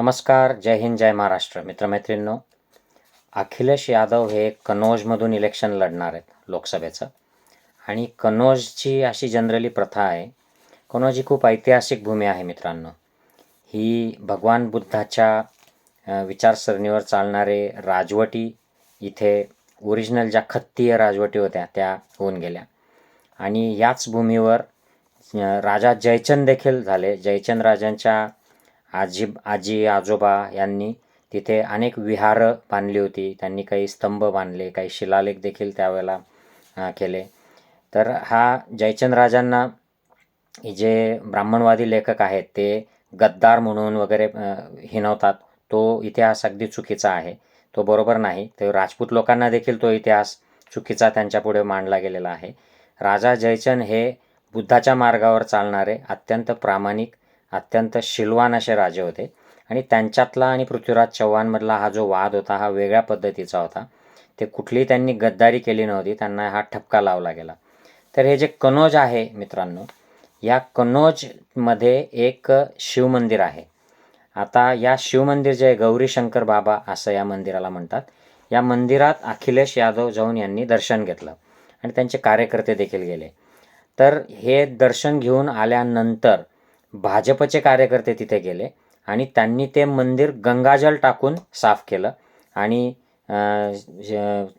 नमस्कार जय हिंद जय महाराष्ट्र. मित्रमैत्रिणींनो अखिलेश यादव हे कनोजमधून इलेक्शन लढणार आहेत लोकसभेचं. आणि कनोजची अशी जनरली प्रथा आहे कनोज ही खूप ऐतिहासिक भूमी आहे मित्रांनो. ही भगवान बुद्धाच्या विचारसरणीवर चालणारे राजवटी इथे ओरिजिनल ज्या खत्तीय राजवटी होत्या त्या होऊन गेल्या. आणि याच भूमीवर राजा जयचंद देखील झाले. जयचंद राजांच्या आजी आजी आजोबा यांनी तिथे अनेक विहारं बांधली होती. त्यांनी काही स्तंभ बांधले काही शिलालेख देखील त्यावेळेला केले. तर हा जयचंद राजांना जे ब्राह्मणवादी लेखक आहेत ते गद्दार म्हणून वगैरे हिनवतात. हिणवतात तो इतिहास अगदी चुकीचा आहे. तो बरोबर नाही. ते राजपूत लोकांना देखील तो इतिहास चुकीचा त्यांच्यापुढे मांडला गेलेला आहे. राजा जयचंद हे बुद्धाच्या मार्गावर चालणारे अत्यंत प्रामाणिक अत्यंत शिलवान असे राजे होते. आणि त्यांच्यातला आणि पृथ्वीराज चव्हाणमधला हा जो वाद होता हा वेगळ्या पद्धतीचा होता. ते कुठलीही त्यांनी गद्दारी केली नव्हती त्यांना हा ठपका लावला गेला. तर हे जे कनोज आहे मित्रांनो या कनोजमध्ये एक शिवमंदिर आहे. आता या शिवमंदिर जे गौरीशंकर बाबा असं या मंदिराला म्हणतात या मंदिरात अखिलेश यादव जाऊन यांनी दर्शन घेतलं आणि त्यांचे कार्यकर्ते देखील गेले. तर हे दर्शन घेऊन आल्यानंतर भाजपचे कार्यकर्ते तिथे गेले आणि त्यांनी ते मंदिर गंगाजल टाकून साफ केलं आणि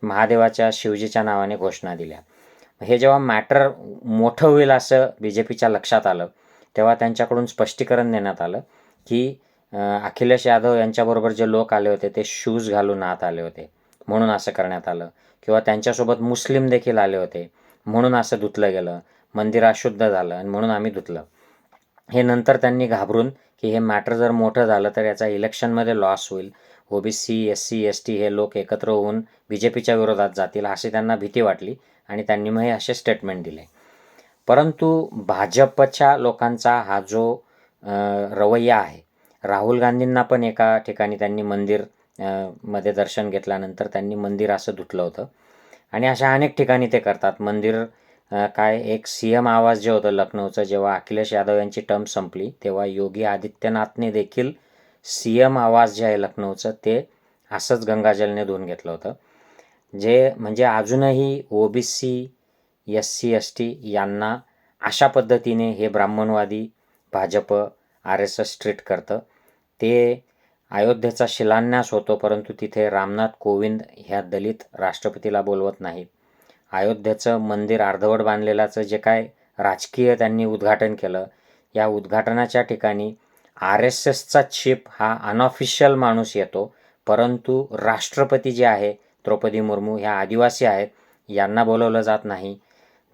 महादेवाच्या शिवजीच्या नावाने घोषणा दिल्या. हे जेव्हा मॅटर मोठं होईल असं बी जे पीच्या लक्षात आलं तेव्हा त्यांच्याकडून स्पष्टीकरण देण्यात आलं की अखिलेश यादव यांच्याबरोबर जे लोक आले होते ते शूज घालून आत आले होते म्हणून असं करण्यात आलं. किंवा त्यांच्यासोबत मुस्लिम देखील आले होते म्हणून असं धुतलं गेलं. मंदिर अशुद्ध झालं आणि म्हणून आम्ही धुतलं. हे नंतर त्यांनी घाबरून की हे मॅटर जर मोठं झालं तर याचा इलेक्शनमध्ये लॉस होईल. OBC S C S T हे लोक एकत्र होऊन बी जे पीच्या विरोधात जातील अशी त्यांना भीती वाटली आणि त्यांनी मग हे असे स्टेटमेंट दिले. परंतु भाजपच्या लोकांचा हा जो रवैया आहे राहुल गांधींना पण एका ठिकाणी त्यांनी मंदिरमध्ये दर्शन घेतल्यानंतर त्यांनी मंदिर असं धुतलं होतं. आणि अशा अनेक ठिकाणी ते करतात. मंदिर काय एक सी एम आवाज जे होतं लखनौचं जेव्हा अखिलेश यादव यांची टर्म संपली तेव्हा योगी आदित्यनाथने देखील सी एम आवाज जे आहे लखनौचं ते असंच गंगाजलने धुवून घेतलं होतं. जे म्हणजे अजूनही OBC S C S T यांना अशा पद्धतीने हे ब्राह्मणवादी Bhajap R S S treat करतं. ते अयोध्येचा शिलान्यास होतो परंतु तिथे रामनाथ कोविंद ह्या दलित राष्ट्रपतीला बोलवत नाहीत. अयोध्येचं मंदिर अर्धवट बांधलेल्याचं जे काय राजकीय त्यांनी उद्घाटन केलं या उद्घाटनाच्या ठिकाणी आर एस एसचा छिप हा अनऑफिशियल माणूस येतो. परंतु राष्ट्रपती जे आहे द्रौपदी मुर्मू ह्या आदिवासी आहेत यांना बोलवलं जात नाही.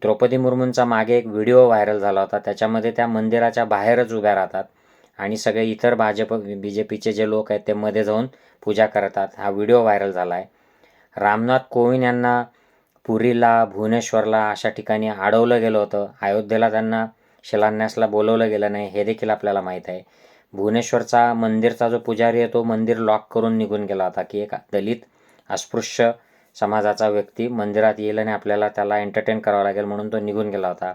द्रौपदी मुर्मूंचा मागे एक व्हिडिओ व्हायरल झाला होता. त्याच्यामध्ये त्या मंदिराच्या बाहेरच उभ्या राहतात आणि सगळे इतर भाजप बी जे पीचे जे लोक आहेत ते मध्ये जाऊन पूजा करतात. हा व्हिडिओ व्हायरल झाला आहे रामनाथ कोविंद यांना पुरीला भुवनेश्वरला अशा ठिकाणी अडवलं गेलं होतं. अयोध्येला त्यांना शिलान्यासला बोलवलं गेलं नाही हे देखील आपल्याला माहीत आहे. भुवनेश्वरचा मंदिरचा जो पुजारी आहे तो मंदिर लॉक करून निघून गेला होता की एक दलित अस्पृश्य समाजाचा व्यक्ती मंदिरात येईल आणि आपल्याला त्याला एंटरटेन करावं लागेल म्हणून तो निघून गेला होता.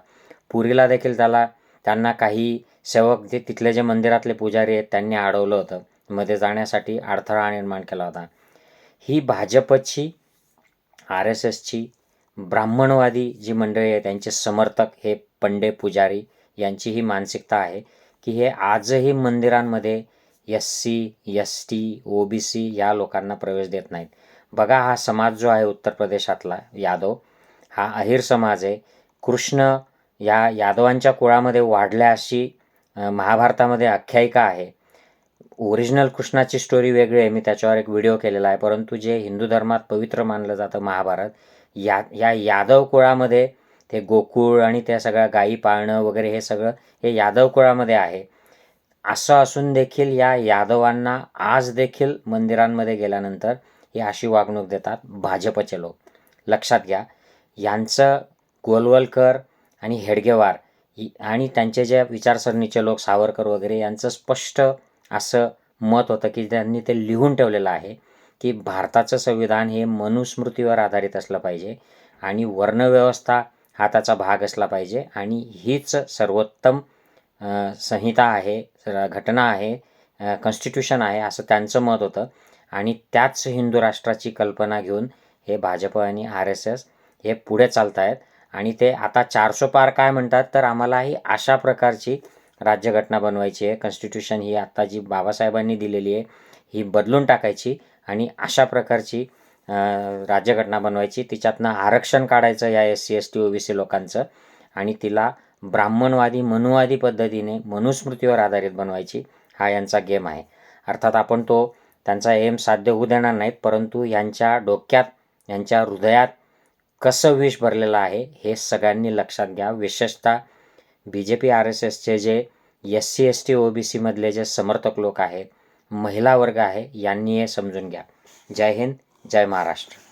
पुरीला देखील त्याला त्यांना काही सेवक जे तिथले जे मंदिरातले पुजारी आहेत त्यांनी अडवलं होतं. मध्ये जाण्यासाठी अडथळा निर्माण केला होता. ही भाजपची आर एस एसची ब्राह्मणवादी जी मंडळी आहे त्यांचे समर्थक हे पंडे पुजारी यांची ही मानसिकता आहे की हे आजही मंदिरांमध्ये S C S T O B C या लोकांना प्रवेश देत नाहीत. बघा हा समाज जो आहे उत्तर प्रदेशातला यादव हा अहिर समाज आहे. कृष्ण या यादवांच्या कुळामध्ये वाढल्या अशी महाभारतामध्ये आख्यायिका आहे. ओरिजिनल कृष्णाची स्टोरी वेगळी आहे मी त्याच्यावर एक व्हिडिओ केलेला आहे. परंतु जे हिंदू धर्मात पवित्र मानलं जातं महाभारत या या यादव कुळामध्ये ते गोकुळ आणि त्या सगळ्या गायी पाळणं वगैरे हे सगळं हे यादव कुळामध्ये आहे. असं असून देखील या यादवांना आज देखील मंदिरांमध्ये गेल्यानंतर हे अशी वागणूक देतात भाजपचे लोक. लक्षात घ्या यांचं गोलवलकर आणि हेडगेवार आणि त्यांचे जे विचारसरणीचे लोक सावरकर वगैरे यांचं स्पष्ट असं मत होतं की त्यांनी ते लिहून ठेवलेलं आहे. की भारताचं संविधान हे मनुस्मृतीवर आधारित असलं पाहिजे आणि वर्णव्यवस्था हा त्याचा भाग असला पाहिजे आणि हीच सर्वोत्तम संहिता आहे घटना आहे कॉन्स्टिट्यूशन आहे असं त्यांचं मत होतं. आणि त्याच हिंदू राष्ट्राची कल्पना घेऊन हे भाजप आणि आर एस एस हे पुढे चालत आहेत आणि ते आता चारशो पार काय म्हणतात तर आम्हाला ही अशा प्रकारची राज्यघटना बनवायची आहे. कॉन्स्टिट्यूशन ही आत्ता जी बाबासाहेबांनी दिलेली आहे ही बदलून टाकायची. आणि अशा प्रकारची राज्यघटना बनवायची. तिच्यातनं आरक्षण काढायचं या S C S T O B C लोकांचं आणि तिला ब्राह्मणवादी मनुवादी पद्धतीने मनुस्मृतीवर आधारित बनवायची हा यांचा गेम आहे. अर्थात आपण तो त्यांचा एम साध्य होऊ देणार नाहीत परंतु यांच्या डोक्यात यांच्या हृदयात कसं विष भरलेलं आहे हे सगळ्यांनी लक्षात घ्या. विशेषतः B J P R S एसचे जे S C S T O B सीमधले जे समर्थक लोक आहेत महिला वर्ग आहे यांनी हे समजून घ्या. जय हिंद जय महाराष्ट्र.